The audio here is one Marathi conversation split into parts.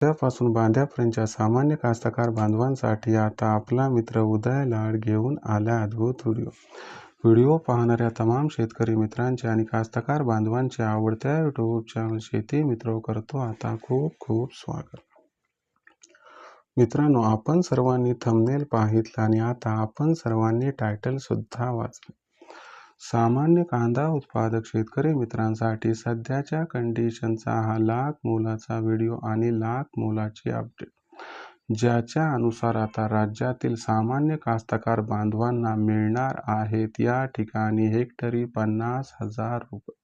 त्यापासून बांध्यापर्यंतच्या सामान्य कास्तकार बांधवांसाठी आता आपला मित्र उदय लाड घेऊन आला अद्भुत व्हिडिओ. व्हिडिओ पाहणाऱ्या तमाम शेतकरी मित्रांचे आणि कास्तकार बांधवांचे आवडत्या यूट्यूब चॅनल शेती मित्र करतो आता खूप खूप स्वागत. मित्रांनो आपण सर्वांनी थंबनेल पाहितला आणि आता आपण सर्वांनी टायटल सुद्धा वाचले. सामान्य कांदा उत्पादक शेतकरी मित्रांसाठी सध्याच्या कंडिशनचा हा लाख मोलाचा व्हिडिओ आणि लाख मोलाची अपडेट ज्याच्या अनुसार आता राज्यातील सामान्य कास्तकार बांधवांना मिळणार आहेत या ठिकाणी हेक्टरी पन्नास हजार रुपये.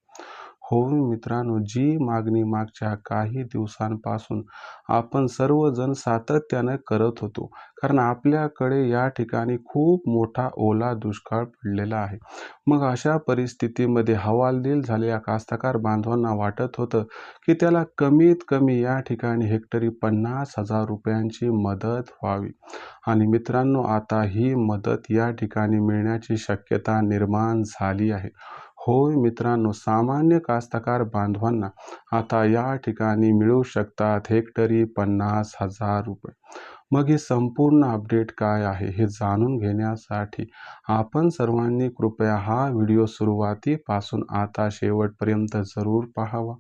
हो मित्रांनो जी मागणी मागच्या काही दिवसांपासून आपण सर्वजण सातत्यानं करत होतो कारण आपल्याकडे या ठिकाणी खूप मोठा ओला दुष्काळ पडलेला आहे. मग अशा परिस्थितीमध्ये हवालदिल झालेल्या कास्तकार बांधवांना वाटत होतं की त्याला कमीत कमी या ठिकाणी हेक्टरी पन्नास हजार रुपयांची मदत व्हावी. आणि मित्रांनो आता ही मदत या ठिकाणी मिळण्याची शक्यता निर्माण झाली आहे. होय मित्रांनो सामान्य कास्तकार बांधवांना आता या ठिकाणी मिळू शकतात हेक्टरी पन्नास हजार रुपये. मग ही संपूर्ण अपडेट काय आहे हे जाणून घेण्यासाठी आपण सर्वांनी कृपया हा व्हिडिओ सुरुवातीपासून आता शेवटपर्यंत जरूर पाहावा.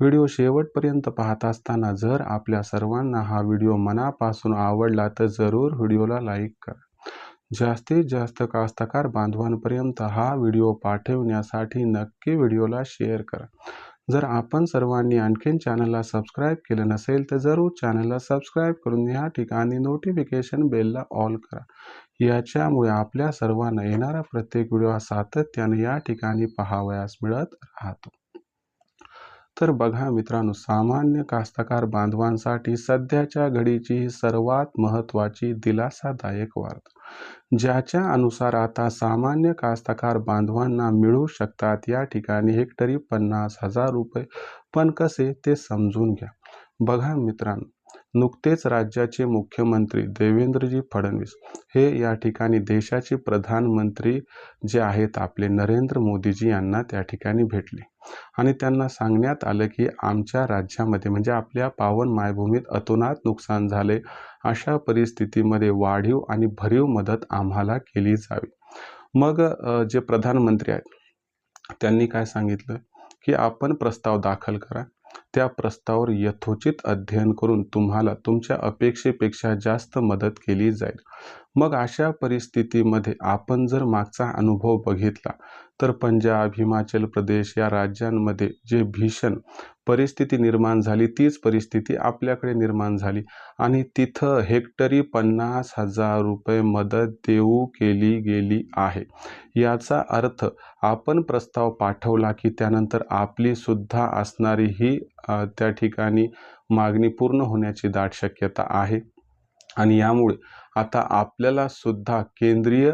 व्हिडिओ शेवटपर्यंत पाहत असताना जर आपल्या सर्वांना हा व्हिडिओ मनापासून आवडला तर जरूर व्हिडिओला लाईक करा. जास्तीत जास्त कास्तकार बांधवांपर्यंत हा व्हिडिओ पाठवण्यासाठी नक्की व्हिडिओला शेअर करा. जर आपण सर्वांनी आणखीन चॅनलला सबस्क्राईब केलं नसेल तर जरूर चॅनलला सबस्क्राईब करून या ठिकाणी नोटिफिकेशन बेलला ऑल करा. याच्यामुळे आपल्या सर्वांना येणारा प्रत्येक व्हिडिओ हा सातत्याने या ठिकाणी पाहावयास मिळत राहतो. तर बघा मित्रांनो सामान्य कास्तकार बांधवांसाठी सध्याच्या घडीची ही सर्वात महत्त्वाची दिलासादायक वार्ता. ज्याच्या अनुसार आता सामान्य कास्तकार बांधवांना मिळू शकतात. या ठिकाणी हेक्टरी पन्नास हजार रुपये पण कसे ते समजून घ्या. बघा मित्रांनो नुकतेच राज्याचे मुख्यमंत्री देवेंद्रजी फडणवीस हे या ठिकाणी देशाचे प्रधानमंत्री जे आहेत आपले नरेंद्र मोदीजी यांना त्या ठिकाणी भेटले. आणि त्यांना सांगण्यात आलं की आमच्या राज्यामध्ये म्हणजे आपल्या पावन मायभूमीत अतोनात नुकसान झाले अशा परिस्थितीमध्ये वाढीव आणि भरीव मदत आम्हाला केली जावी. मग जे प्रधानमंत्री आहेत त्यांनी काय सांगितलं? की आपण प्रस्ताव दाखल करा. त्या प्रस्तावावर यथोचित अध्ययन करून तुम्हाला तुमच्या अपेक्षेपेक्षा जास्त मदत केली जाईल. मग अशा परिस्थितीमध्ये आपण जर मागचा अनुभव बघितला तर पंजाब हिमाचल प्रदेश या राज्यांमध्ये जे भीषण परिस्थिती निर्माण झाली तीच परिस्थिती आपल्याकडे निर्माण झाली. आणि तिथं हेक्टरी पन्नास हजार रुपये मदत देऊ केली गेली आहे. याचा अर्थ आपण प्रस्ताव पाठवला की त्यानंतर आपलीसुद्धा असणारी ही त्या ठिकाणी मागणी पूर्ण होण्याची दाट शक्यता आहे. आणि यामुळे आता आपल्याला सुद्धा केंद्रीय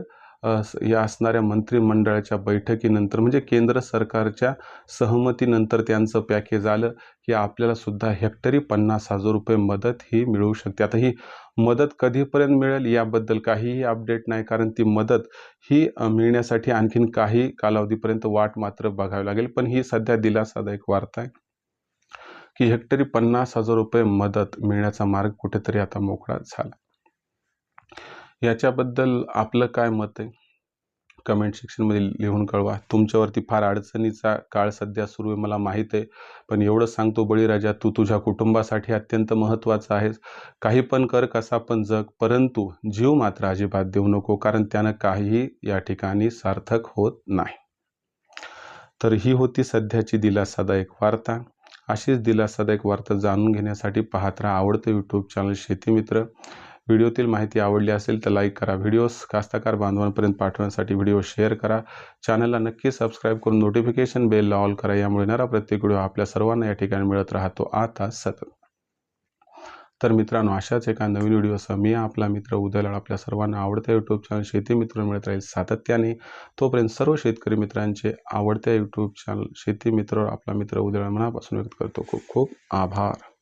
या असणाऱ्या मंत्रिमंडळाच्या बैठकीनंतर म्हणजे केंद्र सरकारच्या सहमतीनंतर त्यांचं पॅकेज आलं की आपल्याला सुद्धा हेक्टरी पन्नास हजार रुपये मदत ही मिळू शकते. आता ही मदत कधीपर्यंत मिळेल याबद्दल काहीही अपडेट नाही कारण ती मदत ही मिळण्यासाठी आणखीन काही कालावधीपर्यंत वाट मात्र बघावी लागेल. पण ही सध्या दिलासादायक वार्ता आहे. की हेक्टरी पन्नास हजार रुपये मदत मिळण्याचा मार्ग कुठेतरी आता मोकळा झाला. याच्याबद्दल आपलं काय मत आहे? कमेंट सेक्शनमध्ये लिहून कळवा. तुमच्यावरती फार अडचणीचा काळ सध्या सुरू आहे मला माहीत आहे. पण एवढं सांगतो बळीराजा तू तुझ्या कुटुंबासाठी अत्यंत महत्त्वाचं आहेस. काही पण कर कसा पण जग परंतु जीव मात्र अजिबात देऊ नको कारण त्यानं काहीही या ठिकाणी सार्थक होत नाही. तर ही होती सध्याची दिलासादायक वार्ता. अशीच दिलासादायक वार्ता जाणून घेण्यासाठी पाहत राहा आवडतं यूट्यूब चॅनल शेतीमित्र व्हिडिओतील माहिती आवडली असेल तर लाईक करा. व्हिडिओज कास्तकार बांधवांपर्यंत पाठवण्यासाठी व्हिडिओ शेअर करा. चॅनलला नक्की सबस्क्राईब करून नोटिफिकेशन बेलला ऑल करा. यामुळे येणारा प्रत्येक व्हिडिओ आपल्या सर्वांना या ठिकाणी मिळत राहतो. आता सतत. तर मित्रांनो अशाच एका नवीन व्हिडिओसह मी आपला मित्र उदयलाड आपल्या सर्वांना आवडत्या यूट्यूब चॅनल शेती मित्र मिळत राहील सातत्याने. तोपर्यंत सर्व शेतकरी मित्रांचे आवडत्या यूट्यूब चॅनल शेती मित्र आपला मित्र उदयलाड मनापासून व्यक्त करतो. खूप खूप आभार.